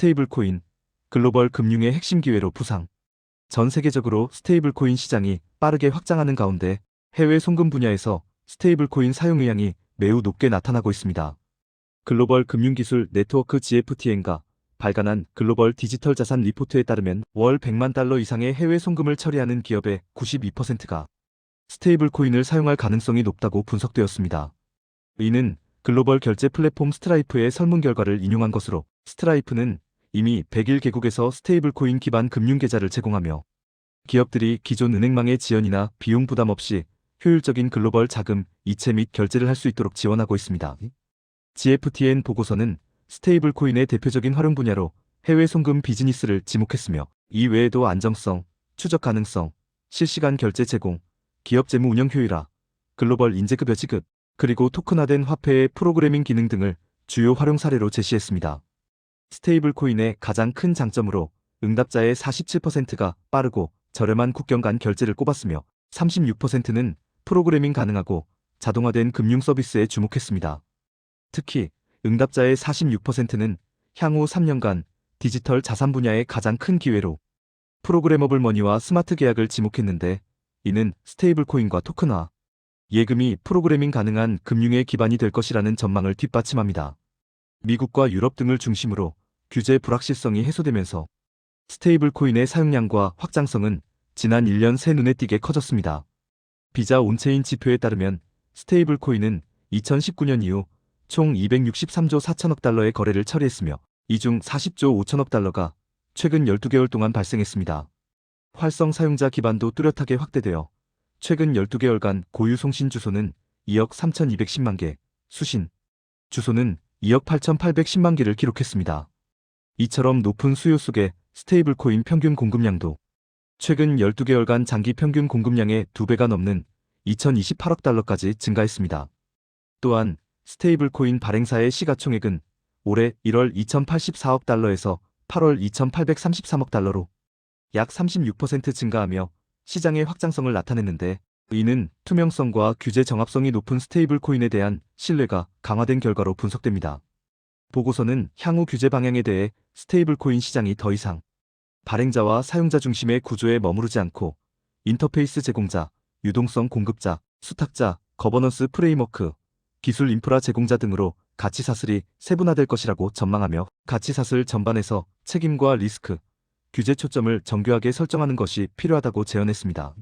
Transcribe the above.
스테이블 코인, 글로벌 금융의 핵심 기회로 부상. 전 세계적으로 스테이블 코인 시장이 빠르게 확장하는 가운데 해외 송금 분야에서 스테이블 코인 사용 의향이 매우 높게 나타나고 있습니다. 글로벌 금융기술 네트워크 GFTN가 발간한 글로벌 디지털 자산 리포트에 따르면 월 100만 달러 이상의 해외 송금을 처리하는 기업의 92%가 스테이블 코인을 사용할 가능성이 높다고 분석되었습니다. 이는 글로벌 결제 플랫폼 스트라이프의 설문 결과를 인용한 것으로 스트라이프는 이미 100일 개국에서 스테이블 코인 기반 금융 계좌를 제공하며 기업들이 기존 은행망의 지연이나 비용 부담 없이 효율적인 글로벌 자금, 이체 및 결제를 할 수 있도록 지원하고 있습니다. GFTN 보고서는 스테이블 코인의 대표적인 활용 분야로 해외 송금 비즈니스를 지목했으며 이 외에도 안정성, 추적 가능성, 실시간 결제 제공, 기업 재무 운영 효율화, 글로벌 인재급 여 지급, 그리고 토큰화된 화폐의 프로그래밍 기능 등을 주요 활용 사례로 제시했습니다. 스테이블 코인의 가장 큰 장점으로 응답자의 47%가 빠르고 저렴한 국경 간 결제를 꼽았으며 36%는 프로그래밍 가능하고 자동화된 금융 서비스에 주목했습니다. 특히 응답자의 46%는 향후 3년간 디지털 자산 분야의 가장 큰 기회로 프로그래머블 머니와 스마트 계약을 지목했는데 이는 스테이블 코인과 토큰화, 예금이 프로그래밍 가능한 금융의 기반이 될 것이라는 전망을 뒷받침합니다. 미국과 유럽 등을 중심으로 규제 불확실성이 해소되면서 스테이블 코인의 사용량과 확장성은 지난 1년 새 눈에 띄게 커졌습니다. 비자 온체인 지표에 따르면 스테이블 코인은 2019년 이후 총 263조 4천억 달러의 거래를 처리했으며 이 중 40조 5천억 달러가 최근 12개월 동안 발생했습니다. 활성 사용자 기반도 뚜렷하게 확대되어 최근 12개월간 고유 송신 주소는 2억 3,210만 개, 수신 주소는 2억 8,810만 개를 기록했습니다. 이처럼 높은 수요 속에 스테이블 코인 평균 공급량도 최근 12개월간 장기 평균 공급량의 2배가 넘는 2,028억 달러까지 증가했습니다. 또한 스테이블 코인 발행사의 시가총액은 올해 1월 2,084억 달러에서 8월 2,833억 달러로 약 36% 증가하며 시장의 확장성을 나타냈는데 이는 투명성과 규제 정합성이 높은 스테이블 코인에 대한 신뢰가 강화된 결과로 분석됩니다. 보고서는 향후 규제 방향에 대해 스테이블 코인 시장이 더 이상 발행자와 사용자 중심의 구조에 머무르지 않고 인터페이스 제공자, 유동성 공급자, 수탁자, 거버넌스 프레임워크, 기술 인프라 제공자 등으로 가치 사슬이 세분화될 것이라고 전망하며 가치 사슬 전반에서 책임과 리스크, 규제 초점을 정교하게 설정하는 것이 필요하다고 제언했습니다.